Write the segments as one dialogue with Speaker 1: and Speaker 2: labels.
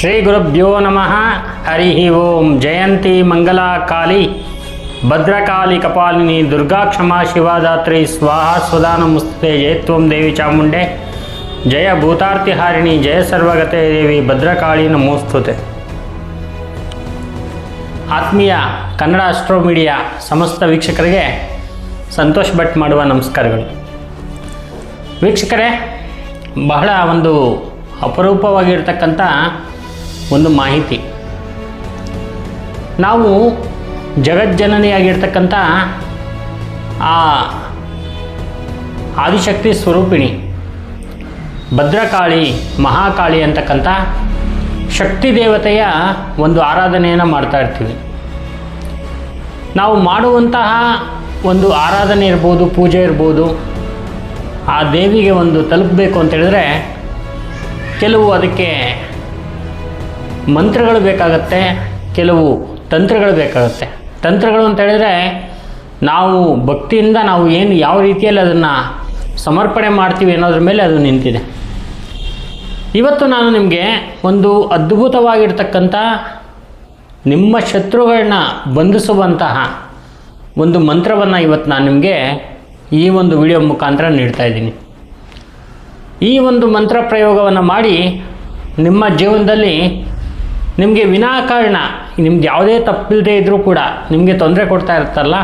Speaker 1: ಶ್ರೀ ಗುರುಭ್ಯೋ ನಮಃ. ಹರಿ ಓಂ. ಜಯಂತಿ ಮಂಗಲಾ ಕಾಳಿ ಭದ್ರಕಾಳಿ ಕಪಾಲಿನಿ ದುರ್ಗಾ ಕ್ಷಮಾ ಶಿವದಾತ್ರಿ. ಸ್ವಾಹ ಸ್ವದಾ ನಮಸ್ತೆ ಜಯತ್ವಂ ದೇವಿ ಚಾಮುಂಡೆ. ಜಯ ಭೂತಾರ್ತಿಹಾರಿಣಿ ಜಯ ಸರ್ವಗತೆ ದೇವಿ. ಭದ್ರಕಾಳಿ ನಮೋಸ್ತುತೆ. ಆತ್ಮೀಯ ಕನ್ನಡ ಅಸ್ಟ್ರೋ ಮೀಡಿಯಾ ಸಮಸ್ತ ವೀಕ್ಷಕರಿಗೆ ಸಂತೋಷ್ ಭಟ್ ಮಾಡುವ ನಮಸ್ಕಾರಗಳು. ವೀಕ್ಷಕರೇ, ಬಹಳ ಒಂದು ಅಪರೂಪವಾಗಿರ್ತಕ್ಕಂಥ ಒಂದು ಮಾಹಿತಿ. ನಾವು ಜಗಜ್ಜನನಿಯಾಗಿರ್ತಕ್ಕಂಥ ಆ ಆದಿಶಕ್ತಿ ಸ್ವರೂಪಿಣಿ, ಭದ್ರಕಾಳಿ, ಮಹಾಕಾಳಿ ಅಂತಕ್ಕಂಥ ಶಕ್ತಿ ದೇವತೆಯ ಒಂದು ಆರಾಧನೆಯನ್ನು ಮಾಡ್ತಾ ಇರ್ತೀವಿ. ನಾವು ಮಾಡುವಂತಹ ಒಂದು ಆರಾಧನೆ ಇರ್ಬೋದು, ಪೂಜೆ ಇರ್ಬೋದು, ಆ ದೇವಿಗೆ ಒಂದು ತಲುಪಬೇಕು ಅಂತ ಹೇಳಿದ್ರೆ ಕೆಲವು ಅದಕ್ಕೆ ಮಂತ್ರಗಳು ಬೇಕಾಗತ್ತೆ, ಕೆಲವು ತಂತ್ರಗಳು ಬೇಕಾಗುತ್ತೆ. ತಂತ್ರಗಳು ಅಂತ ಹೇಳಿದ್ರೆ ನಾವು ಭಕ್ತಿಯಿಂದ ನಾವು ಏನು ಯಾವ ರೀತಿಯಲ್ಲಿ ಅದನ್ನು ಸಮರ್ಪಣೆ ಮಾಡ್ತೀವಿ ಅನ್ನೋದ್ರ ಮೇಲೆ ಅದು ನಿಂತಿದೆ. ಇವತ್ತು ನಾನು ನಿಮಗೆ ಒಂದು ಅದ್ಭುತವಾಗಿರ್ತಕ್ಕಂಥ ನಿಮ್ಮ ಶತ್ರುಗಳನ್ನ ಬಂಧಿಸುವಂತಹ ಒಂದು ಮಂತ್ರವನ್ನು ಇವತ್ತು ನಾನು ನಿಮಗೆ ಈ ಒಂದು ವಿಡಿಯೋ ಮುಖಾಂತರ ನೀಡ್ತಾ ಇದ್ದೀನಿ. ಈ ಒಂದು ಮಂತ್ರ ಪ್ರಯೋಗವನ್ನು ಮಾಡಿ ನಿಮ್ಮ ಜೀವನದಲ್ಲಿ ನಿಮಗೆ ವಿನಾಕಾರಣ, ನಿಮ್ಗೆ ಯಾವುದೇ ತಪ್ಪಿಲ್ಲದೆ ಇದ್ದರೂ ಕೂಡ ನಿಮಗೆ ತೊಂದರೆ ಕೊಡ್ತಾ ಇರ್ತಲ್ಲ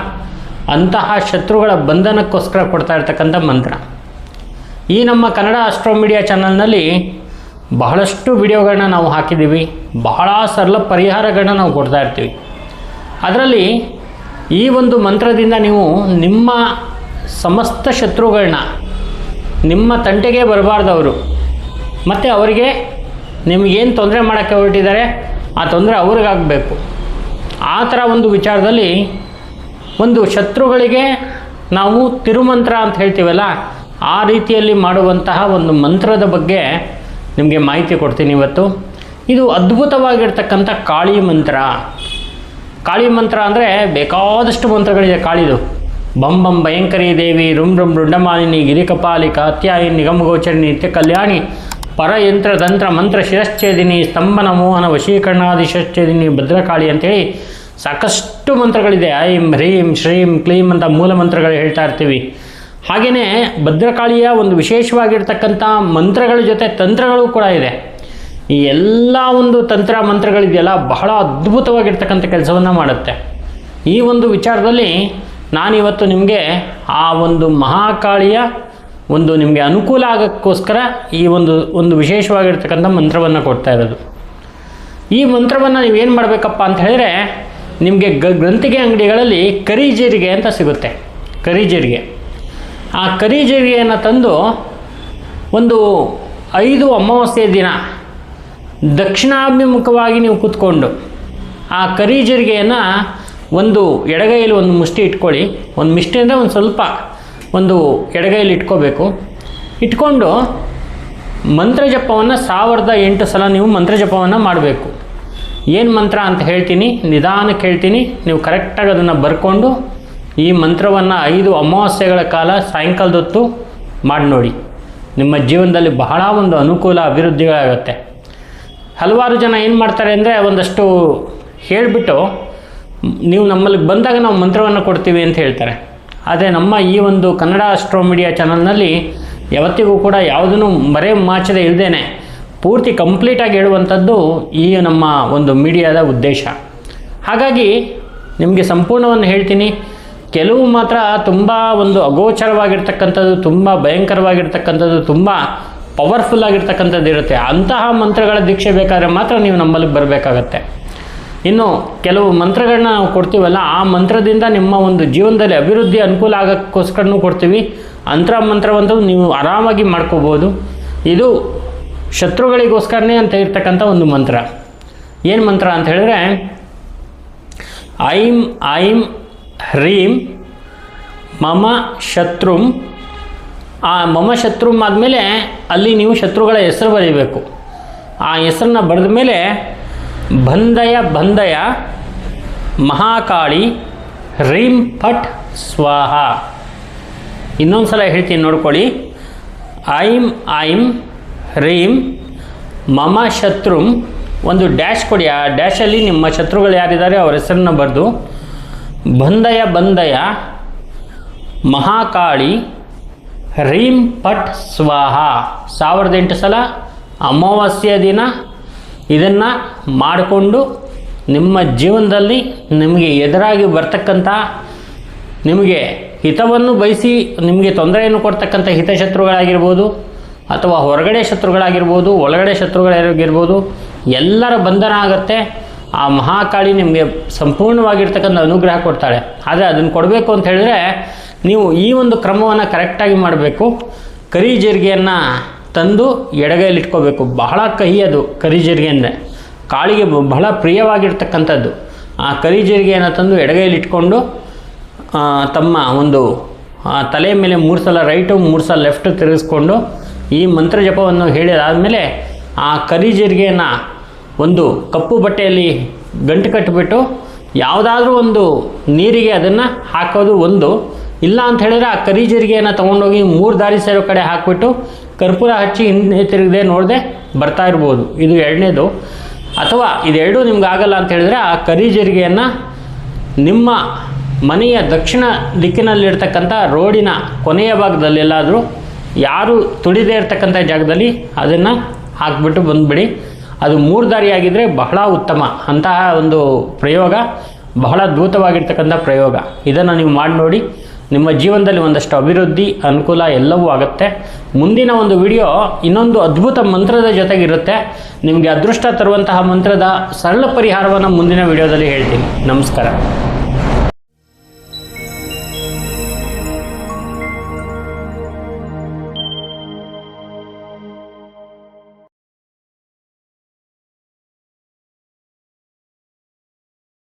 Speaker 1: ಅಂತಹ ಶತ್ರುಗಳ ಬಂಧನಕ್ಕೋಸ್ಕರ ಕೊಡ್ತಾ ಇರ್ತಕ್ಕಂಥ ಮಂತ್ರ. ಈ ನಮ್ಮ ಕನ್ನಡ ಆಸ್ಟ್ರೋ ಮೀಡಿಯಾ ಚಾನಲ್ನಲ್ಲಿ ಬಹಳಷ್ಟು ವಿಡಿಯೋಗಳನ್ನ ನಾವು ಹಾಕಿದ್ದೀವಿ, ಬಹಳ ಸರಳ ಪರಿಹಾರಗಳನ್ನ ನಾವು ಕೊಡ್ತಾ ಇರ್ತೀವಿ. ಅದರಲ್ಲಿ ಈ ಒಂದು ಮಂತ್ರದಿಂದ ನೀವು ನಿಮ್ಮ ಸಮಸ್ತ ಶತ್ರುಗಳನ್ನ, ನಿಮ್ಮ ತಂಟೆಗೆ ಬರಬಾರ್ದವರು ಮತ್ತು ಅವರಿಗೆ ನಿಮಗೇನು ತೊಂದರೆ ಮಾಡೋಕ್ಕೆ ಹೊರಟಿದ್ದಾರೆ? ಆ ತೊಂದರೆ ಅವ್ರಿಗಾಗಬೇಕು. ಆ ಥರ ಒಂದು ವಿಚಾರದಲ್ಲಿ ಒಂದು ಶತ್ರುಗಳಿಗೆ ನಾವು ತಿರುಮಂತ್ರ ಅಂತ ಹೇಳ್ತೀವಲ್ಲ, ಆ ರೀತಿಯಲ್ಲಿ ಮಾಡುವಂತಹ ಒಂದು ಮಂತ್ರದ ಬಗ್ಗೆ ನಿಮಗೆ ಮಾಹಿತಿ ಕೊಡ್ತೀನಿ ಇವತ್ತು. ಇದು ಅದ್ಭುತವಾಗಿರ್ತಕ್ಕಂಥ ಕಾಳಿ ಮಂತ್ರ. ಕಾಳಿ ಮಂತ್ರ ಅಂದರೆ ಬೇಕಾದಷ್ಟು ಮಂತ್ರಗಳಿದೆ ಕಾಳಿದು. ಬಂ ಬಂ ಭಯಂಕರಿ ದೇವಿ ರುಂ ರುಂ ರುಂಡಮಾಲಿನಿ ಗಿರಿಕಪಾಲಿ ಕಾತ್ಯಾಯಿ ಗೋಚರಿ ನಿತ್ಯ ಕಲ್ಯಾಣಿ ಪರಯಂತ್ರ ತಂತ್ರ ಮಂತ್ರ ಶಿರಶ್ಚೇದಿನಿ ಸ್ತಂಭನ ಮೋಹನ ವಶೀಕರಣಾದಿ ಶಿರಶ್ಚೇದಿನಿ ಭದ್ರಕಾಳಿ ಅಂತೇಳಿ ಸಾಕಷ್ಟು ಮಂತ್ರಗಳಿದೆ. ಐಂ, ಹ್ರೀಂ, ಶ್ರೀಂ, ಕ್ಲೀಂ ಅಂತ ಮೂಲ ಮಂತ್ರಗಳು ಹೇಳ್ತಾ ಇರ್ತೀವಿ. ಹಾಗೆಯೇ ಭದ್ರಕಾಳಿಯ ಒಂದು ವಿಶೇಷವಾಗಿರ್ತಕ್ಕಂಥ ಮಂತ್ರಗಳ ಜೊತೆ ತಂತ್ರಗಳು ಕೂಡ ಇದೆ. ಈ ಎಲ್ಲ ಒಂದು ತಂತ್ರ ಮಂತ್ರಗಳಿದೆಯಲ್ಲ, ಬಹಳ ಅದ್ಭುತವಾಗಿರ್ತಕ್ಕಂಥ ಕೆಲಸವನ್ನು ಮಾಡುತ್ತೆ. ಈ ಒಂದು ವಿಚಾರದಲ್ಲಿ ನಾನಿವತ್ತು ನಿಮಗೆ ಆ ಒಂದು ಮಹಾಕಾಳಿಯ ಒಂದು ನಿಮಗೆ ಅನುಕೂಲ ಆಗೋಕ್ಕೋಸ್ಕರ ಈ ಒಂದು ಒಂದು ವಿಶೇಷವಾಗಿರ್ತಕ್ಕಂಥ ಮಂತ್ರವನ್ನು ಕೊಡ್ತಾ ಇರೋದು. ಈ ಮಂತ್ರವನ್ನು ನೀವೇನು ಮಾಡಬೇಕಪ್ಪ ಅಂತ ಹೇಳಿದ್ರೆ, ನಿಮಗೆ ಗ, ಗ್ರಂಥಿಗೆ ಅಂಗಡಿಗಳಲ್ಲಿ ಕರಿ ಜೀರಿಗೆ ಅಂತ ಸಿಗುತ್ತೆ. ಕರಿ ಜೀರಿಗೆ. ಆ ಕರಿ ಜೀರಿಗೆಯನ್ನು ತಂದು ಒಂದು ಐದು ಅಮಾವಾಸ್ಯೆ ದಿನ ದಕ್ಷಿಣಾಭಿಮುಖವಾಗಿ ನೀವು ಕೂತ್ಕೊಂಡು ಆ ಕರಿ ಜೀರಿಗೆಯನ್ನು ಒಂದು ಎಡಗೈಯಲ್ಲಿ ಒಂದು ಮುಷ್ಟಿ ಇಟ್ಕೊಳ್ಳಿ. ಒಂದು ಮುಷ್ಟಿ ಅಂದರೆ ಒಂದು ಸ್ವಲ್ಪ ಒಂದು ಎಡಗೈಯಲ್ಲಿ ಇಟ್ಕೋಬೇಕು. ಇಟ್ಕೊಂಡು ಮಂತ್ರ ಜಪವನ್ನು ಸಾವಿರದ ಎಂಟು ಸಲ ನೀವು ಮಂತ್ರ ಜಪವನ್ನು ಮಾಡಬೇಕು. ಏನು ಮಂತ್ರ ಅಂತ ಹೇಳ್ತೀನಿ ನಿಧಾನಕ್ಕೆ ಹೇಳ್ತೀನಿ ನೀವು ಕರೆಕ್ಟಾಗಿ ಅದನ್ನು ಬರ್ಕೊಂಡು ಈ ಮಂತ್ರವನ್ನು ಐದು ಅಮಾವಾಸ್ಯೆಗಳ ಕಾಲ ಸಾಯಂಕಾಲದೊತ್ತು ಮಾಡಿ ನೋಡಿ. ನಿಮ್ಮ ಜೀವನದಲ್ಲಿ ಬಹಳ ಒಂದು ಅನುಕೂಲ ಅಭಿವೃದ್ಧಿಗಳಾಗುತ್ತೆ. ಹಲವಾರು ಜನ ಏನು ಮಾಡ್ತಾರೆ ಅಂದರೆ ಒಂದಷ್ಟು ಹೇಳಿಬಿಟ್ಟು, ನೀವು ನಮ್ಮಲ್ಲಿ ಬಂದಾಗ ನಾವು ಮಂತ್ರವನ್ನು ಕೊಡ್ತೀವಿ ಅಂತ ಹೇಳ್ತಾರೆ. ಆದರೆ ನಮ್ಮ ಈ ಒಂದು ಕನ್ನಡ ಅಸ್ಟ್ರೋ ಮೀಡಿಯಾ ಚಾನಲ್ನಲ್ಲಿ ಯಾವತ್ತಿಗೂ ಕೂಡ ಯಾವುದನ್ನು ಮರೆ ಮಾಚದೆ ಇಲ್ಲದೇನೆ ಪೂರ್ತಿ ಕಂಪ್ಲೀಟಾಗಿ ಹೇಳುವಂಥದ್ದು ಈ ನಮ್ಮ ಒಂದು ಮೀಡಿಯಾದ ಉದ್ದೇಶ. ಹಾಗಾಗಿ ನಿಮಗೆ ಸಂಪೂರ್ಣವನ್ನು ಹೇಳ್ತೀನಿ. ಕೆಲವು ಮಾತ್ರ ತುಂಬ ಒಂದು ಅಗೋಚರವಾಗಿರ್ತಕ್ಕಂಥದ್ದು, ತುಂಬ ಭಯಂಕರವಾಗಿರ್ತಕ್ಕಂಥದ್ದು, ತುಂಬ ಪವರ್ಫುಲ್ ಆಗಿರ್ತಕ್ಕಂಥದ್ದು ಇರುತ್ತೆ ಅಂತಹ ಮಂತ್ರಗಳ ದೀಕ್ಷೆ ಬೇಕಾದರೆ ಮಾತ್ರ ನೀವು ನಮ್ಮಲ್ಲಿ ಬರಬೇಕಾಗತ್ತೆ. ಇನ್ನು ಕೆಲವು ಮಂತ್ರಗಳನ್ನ ನಾವು ಕೊಡ್ತೀವಲ್ಲ, ಆ ಮಂತ್ರದಿಂದ ನಿಮ್ಮ ಒಂದು ಜೀವನದಲ್ಲಿ ಅಭಿವೃದ್ಧಿ ಅನುಕೂಲ ಆಗೋಕ್ಕೋಸ್ಕರನೂ ಕೊಡ್ತೀವಿ. ಅಂತರ ಮಂತ್ರವಂತೂ ನೀವು ಆರಾಮಾಗಿ ಮಾಡ್ಕೋಬೋದು. ಇದು ಶತ್ರುಗಳಿಗೋಸ್ಕರನೇ ಅಂತ ಇರ್ತಕ್ಕಂಥ ಒಂದು ಮಂತ್ರ. ಏನು ಮಂತ್ರ ಅಂತ ಹೇಳಿದ್ರೆ, ಐಂ ಐಂ ಹ್ರೀಂ ಮಮ ಶತ್ರುಂ. ಆ ಮಮ ಶತ್ರುಂ ಆದಮೇಲೆ ಅಲ್ಲಿ ನೀವು ಶತ್ರುಗಳ ಹೆಸರು ಬರೀಬೇಕು. ಆ ಹೆಸರನ್ನ ಬರೆದ ಮೇಲೆ ಬಂದಯ ಬಂದಯ ಮಹಾಕಾಳಿ ರೀಂ ಫಟ್ ಸ್ವಾಹ. ಇನ್ನೊಂದು ಸಲ ಹೇಳ್ತೀನಿ ನೋಡ್ಕೊಳ್ಳಿ. ಐಂ ಐಂ ರೀಂ ಮಮ ಶತ್ರುಂ ಒಂದು ಡ್ಯಾಶ್ ಕೊಡಿ. ಆ ಡ್ಯಾಶಲ್ಲಿ ನಿಮ್ಮ ಶತ್ರುಗಳು ಯಾರಿದ್ದಾರೆ ಅವರ ಹೆಸರನ್ನ ಬರೆದು. ಬಂದಯ ಬಂದಯ ಮಹಾಕಾಳಿ ರೀಂ ಪಟ್ ಸ್ವಾಹ. ಸಾವಿರದ ಎಂಟು ಸಲ ಅಮಾವಾಸ್ಯ ದಿನ ಇದನ್ನು ಮಾಡಿಕೊಂಡು ನಿಮ್ಮ ಜೀವನದಲ್ಲಿ ನಿಮಗೆ ಎದುರಾಗಿ ಬರ್ತಕ್ಕಂಥ, ನಿಮಗೆ ಹಿತವನ್ನು ಬಯಸಿ ನಿಮಗೆ ತೊಂದರೆಯನ್ನು ಕೊಡ್ತಕ್ಕಂಥ ಹಿತಶತ್ರುಗಳಾಗಿರ್ಬೋದು, ಅಥವಾ ಹೊರಗಡೆ ಶತ್ರುಗಳಾಗಿರ್ಬೋದು, ಒಳಗಡೆ ಶತ್ರುಗಳಾಗಿರ್ಬೋದು, ಎಲ್ಲರ ಬಂಧನ ಆಗುತ್ತೆ. ಆ ಮಹಾಕಾಳಿ ನಿಮಗೆ ಸಂಪೂರ್ಣವಾಗಿರ್ತಕ್ಕಂಥ ಅನುಗ್ರಹ ಕೊಡ್ತಾಳೆ. ಆದರೆ ಅದನ್ನು ಕೊಡಬೇಕು ಅಂತ ಹೇಳಿದ್ರೆ ನೀವು ಈ ಒಂದು ಕ್ರಮವನ್ನು ಕರೆಕ್ಟಾಗಿ ಮಾಡಬೇಕು. ಕರಿ ಜೀರಿಗೆಯನ್ನು ತಂದು ಎಡಗೈಯಲ್ಲಿ ಇಟ್ಕೋಬೇಕು ಬಹಳ ಕಹಿ ಅದು ಕರಿ ಜೀರಿಗೆ ಅಂದರೆ ಕಾಳಿಗೆ ಬಹಳ ಪ್ರಿಯವಾಗಿರ್ತಕ್ಕಂಥದ್ದು. ಆ ಕರಿ ಜೀರಿಗೆಯನ್ನು ತಂದು ಎಡಗೈಲಿ ಇಟ್ಕೊಂಡು ತಮ್ಮ ಒಂದು ತಲೆ ಮೇಲೆ ಮೂರು ಸಲ ರೈಟು ಮೂರು ಸಲ ಲೆಫ್ಟ್ ತಿರುಗಿಸ್ಕೊಂಡು ಈ ಮಂತ್ರ ಜಪವನ್ನು ಹೇಳಿದಾದಮೇಲೆ ಆ ಕರಿ ಜೀರಿಗೆಯನ್ನು ಒಂದು ಕಪ್ಪು ಬಟ್ಟೆಯಲ್ಲಿ ಗಂಟು ಕಟ್ಟಿಬಿಟ್ಟು ಯಾವುದಾದ್ರೂ ಒಂದು ನೀರಿಗೆ ಅದನ್ನು ಹಾಕೋದು ಒಂದು. ಇಲ್ಲ ಅಂತ ಹೇಳಿದ್ರೆ ಆ ಕರಿ ಜೀರಿಗೆಯನ್ನು ತೊಗೊಂಡೋಗಿ ಮೂರು ದಾರಿ ಸೇರೋ ಕಡೆ ಹಾಕಿಬಿಟ್ಟು ಕರ್ಪೂರ ಹಚ್ಚಿ ಹಿಂದೆ ತಿರುಗದೆ ನೋಡದೆ ಬರ್ತಾ ಇರ್ಬೋದು. ಇದು ಎರಡನೇದು. ಅಥವಾ ಇದೆರಡೂ ನಿಮ್ಗೆ ಆಗಲ್ಲ ಅಂತ ಹೇಳಿದ್ರೆ ಆ ಕರಿ ಜೀರಿಗೆಯನ್ನು ನಿಮ್ಮ ಮನೆಯ ದಕ್ಷಿಣ ದಿಕ್ಕಿನಲ್ಲಿರ್ತಕ್ಕಂಥ ರೋಡಿನ ಕೊನೆಯ ಭಾಗದಲ್ಲೆಲ್ಲಾದರೂ ಯಾರು ತುಳಿದೇ ಇರ್ತಕ್ಕಂಥ ಜಾಗದಲ್ಲಿ ಅದನ್ನು ಹಾಕ್ಬಿಟ್ಟು ಬಂದುಬಿಡಿ. ಅದು ಮೂರು ದಾರಿಯಾಗಿದ್ದರೆ ಬಹಳ ಉತ್ತಮ. ಅಂತಹ ಒಂದು ಪ್ರಯೋಗ, ಬಹಳ ಅದ್ಭುತವಾಗಿರ್ತಕ್ಕಂಥ ಪ್ರಯೋಗ. ಇದನ್ನು ನೀವು ಮಾಡಿ ನೋಡಿ. ನಿಮ್ಮ ಜೀವನದಲ್ಲಿ ಒಂದಷ್ಟು ಅಭಿವೃದ್ಧಿ, ಅನುಕೂಲ ಎಲ್ಲವೂ ಆಗುತ್ತೆ. ಮುಂದಿನ ಒಂದು ವಿಡಿಯೋ ಇನ್ನೊಂದು ಅದ್ಭುತ ಮಂತ್ರದ ಜೊತೆಗಿರುತ್ತೆ. ನಿಮಗೆ ಅದೃಷ್ಟ ತರುವಂತಹ ಮಂತ್ರದ ಸರಳ ಪರಿಹಾರವನ್ನು ಮುಂದಿನ ವಿಡಿಯೋದಲ್ಲಿ ಹೇಳ್ತೀನಿ. ನಮಸ್ಕಾರ.